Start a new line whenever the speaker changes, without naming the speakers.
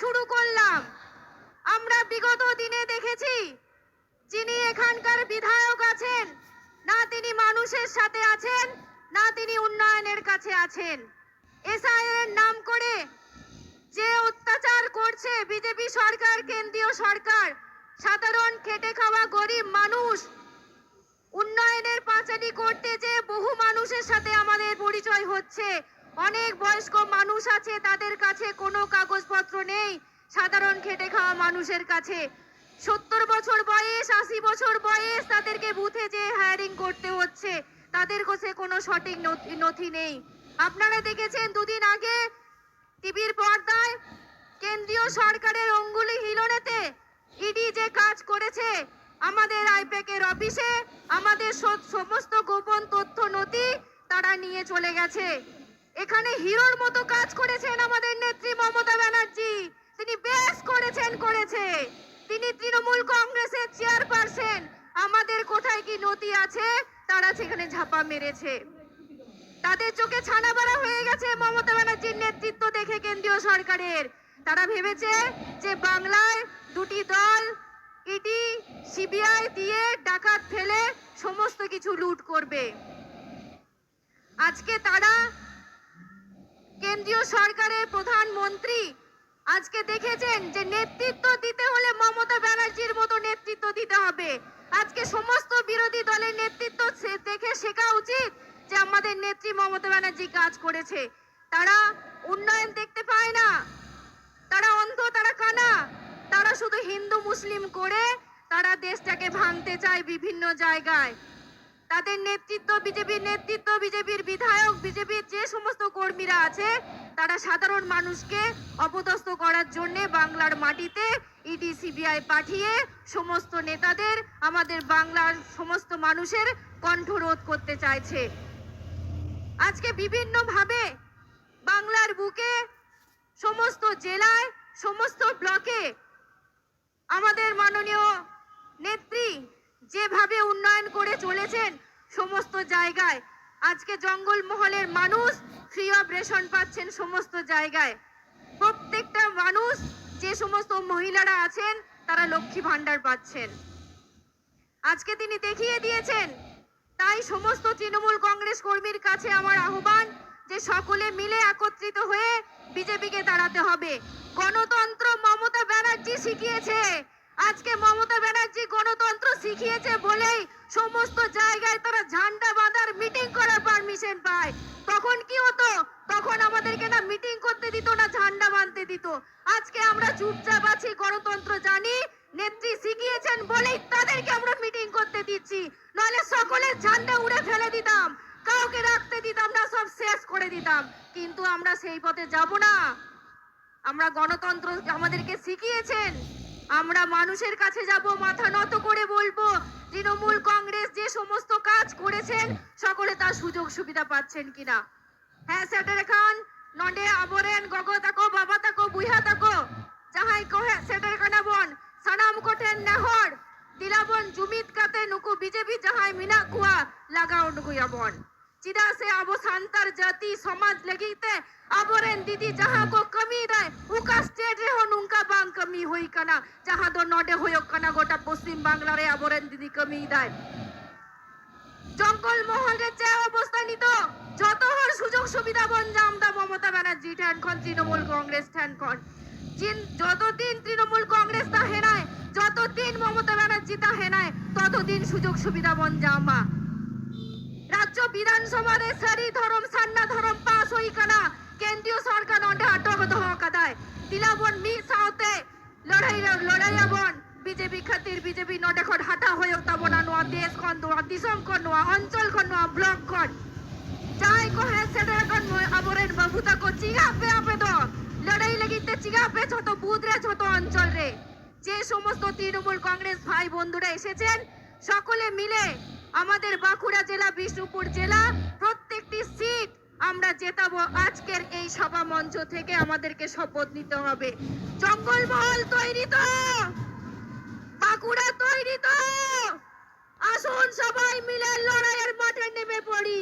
শুরু করলাম। আমরা বিগত দিনে দেখেছি, যিনি এখানকার বিধায়ক আছেন, না তিনি মানুষের সাথে আছেন, না তিনি উন্নয়নের কাছে আছেন। এসআইয়ের নাম করে যে অত্যাচার করছে বিজেপি সরকার, কেন্দ্রীয় সরকার, সাধারণ খেটে খাওয়া গরিব মানুষ, উন্নয়নের পাঁচালি করতে যে বহু মানুষের সাথে আমাদের পরিচয় হচ্ছে অনেক বয়স্ক মানুষ আছে, তাদের কাছে কোনো কাগজপত্র নেই। সাধারণ খেটে খাওয়া মানুষের কাছে। সত্তর বছর বয়স, আশি বছর বয়স, তাদেরকে বুথে যে হায়ারিং করতে হচ্ছে, তাদের কাছে কোনো সঠিক নথি- নেই। আপনারা দেখেছেন দুদিন আগে টিভির পর্দায় কেন্দ্রীয় সরকারের অঙ্গুলি হিলনেতে ইডি যে কাজ করেছে, আমাদের আইপ্যাকের অফিসে আমাদের সমস্ত গোপন তথ্য, নথি তারা নিয়ে চলে গেছে। এখানে হিরোর মতো কাজ করেছেন আমাদের নেত্রী মমতা ব্যানার্জি। তিনি বেশ করেছেন, করেছে। তিনি তৃণমূল কংগ্রেসের চেয়ারপারসন। আমাদের কোথায় কি নথি আছে, তারা সেখানে ঝাপা মেরেছে। তাদের চোখে ছানা বাড়া হয়ে গেছে মমতা ব্যানার্জির নেতৃত্ব দেখে কেন্দ্রীয় সরকারের। তারা ভেবেছে যে বাংলায় দুটি দল, ইডি, সিবিআই দিয়ে ডাকাত ফেলে সমস্ত কিছু লুট করবে। আজকে তারা কেন্দ্রীয় সরকারের প্রধানমন্ত্রী আজকে দেখেছেন যে নেতৃত্ব দিতে হলে মমতা ব্যানার্জির মতো নেতৃত্ব দিতে হবে। আজকে সমস্ত বিরোধী দলের নেতৃত্ব দেখে শেখা উচিত যে আমাদের নেত্রী মমতা ব্যানার্জি কাজ করেছে। তারা উন্নয়ন দেখতে পায় না। তারা অন্ধ, তারা কানা। তারা শুধু হিন্দু, মুসলিম করে তারা দেশটাকে ভাঙতে চায় বিভিন্ন জায়গায়। তাদের নেতৃত্ব, বিজেপির নেতৃত্ব, বিজেপির বিধায়ক, বিজেপির যে সমস্ত কর্মীরা আছে, তারা সাধারণ মানুষকে অপদস্থ করার জন্য বাংলার মাটিতে ইডি, সিবিআই পাঠিয়ে সমস্ত নেতাদের, আমাদের বাংলার সমস্ত মানুষের কণ্ঠরোধ করতে চাইছে। আজকে বিভিন্নভাবে বাংলার বুকে সমস্ত জেলায়, সমস্ত ব্লকে আমাদের মাননীয় নেত্রী যেভাবে উন্নয়ন করে চলেছেন সমস্ত জায়গায়, আজকে জঙ্গলমহলের মানুষ ফ্রি অফ রেশন পাচ্ছেন সমস্ত জায়গায়। প্রত্যেকটা মানুষ, যে সমস্ত মহিলারা আছেন, তারা লক্ষ্মী ভাণ্ডার পাচ্ছেন। আজকে তিনি দেখিয়ে দিয়েছেন, তাই সমস্ত তৃণমূল কংগ্রেস কর্মীর কাছে আমার আহ্বান যে সকলে মিলে একত্রিত হয়ে বিজেপিকে দাঁড়াতে হবে। গণতন্ত্র মমতা ব্যানার্জি শিখিয়েছে আজকে মমতা ব্যানার্জি গণতন্ত্র শিখিয়েছে বলেই সমস্ত জায়গায় তারা ঝান্ডা বাঁধার মিটিং করার পারমিশন পায়। তখন কি হতো? তখন আমাদেরকে না মিটিং করতে দিত না, ঝান্ডা বাঁধতে দিত। আজকে আমরা চুপচাপ আছি, গণতন্ত্র জানি, নেত্রী শিখিয়েছেন বলেই তাদেরকে আমরা মিটিং করতে দিচ্ছি। নাহলে সকলের ঝান্ডা উড়ে ফেলে দিতাম। কাউকে রাখতে দিতাম না, সব শেষ করে দিতাম। কিন্তু আমরা সেই পথে যাব না। আমরা গণতন্ত্র আমাদেরকে শিখিয়েছেন। আমরা মানুষের কাছে যাব, মাথা নত করে বলব। তৃণমূল কংগ্রেস যে সমস্ত কাজ করেছেন, সকলে তার সুযোগ সুবিধা পাচ্ছেন কিনা? হ্যাঁ সেটার খান নডে আবরেন, গগ তাকো বাবা তাকো বুইহা তাকো যাহাই কহে সেটার কানা বন, সানাম কোটেন নেহর, দিলাবন, জুমিত কাতে নুকু বিজেপি, যাহাই মিনা কুয়া, লাগাও নুকুয়াবন চিদা সে আবো সান্তার জাতি সমাজ লগিতে আবরেন দিদি যাহা কো কমি দেয় উকা স্টেট রে হন উনকা বাং কমি হই কানা যাহা দো নডে হইক কানা গোটা পশ্চিম বাংলারে আবরেন দিদি কমি দেয় জঙ্গল মহলের যে অবস্থা নিত যত হর সুযোগ সুবিধা বন জামদা মমতা ব্যানার্জি ঠ্যান খন তৃণমূল কংগ্রেস ঠ্যান খন জিন- যতদিন তৃণমূল কংগ্রেস তা হেনায় যতদিন মমতা ব্যানার্জি তা হেনায় ততদিন সুযোগ সুবিধা বন জামা রাজ্য ধরম, সান্না ধরম পাস হই কানা। কেন্দ্রীয় সরকার নন্ডে আটক দহ কাদায় তিলাবন মি সাউতে লড়াই লড়াই বন বিজেপি খাতির বিজেপি নডে খন হয়ে তাবনা নোয়া দেশ খন নোয়া, অঞ্চল খন ব্লক খন। কহে সেটার খন আবরেন বাবু তাকো চিগা পে আপে দ লড়াই লাগিতে চিগা পে ছোট বুথ রে ছোট অঞ্চল রে যে সমস্ত তৃণমূল কংগ্রেস ভাই বন্ধুরা এসেছেন, সকলে মিলে আমাদের বাঁকুড়া জেলা, বিষ্ণুপুর জেলা, প্রত্যেকটি সিট আমরা জেতাবো আজকের এই সভা মঞ্চ থেকে। আমাদেরকে শপথ নিতে হবে। জঙ্গলমহল তৈরি তো! বাঁকুড়া তৈরি তো! আসুন সবাই মিলে লড়াইয়ের মাঠে নেমে পড়ি।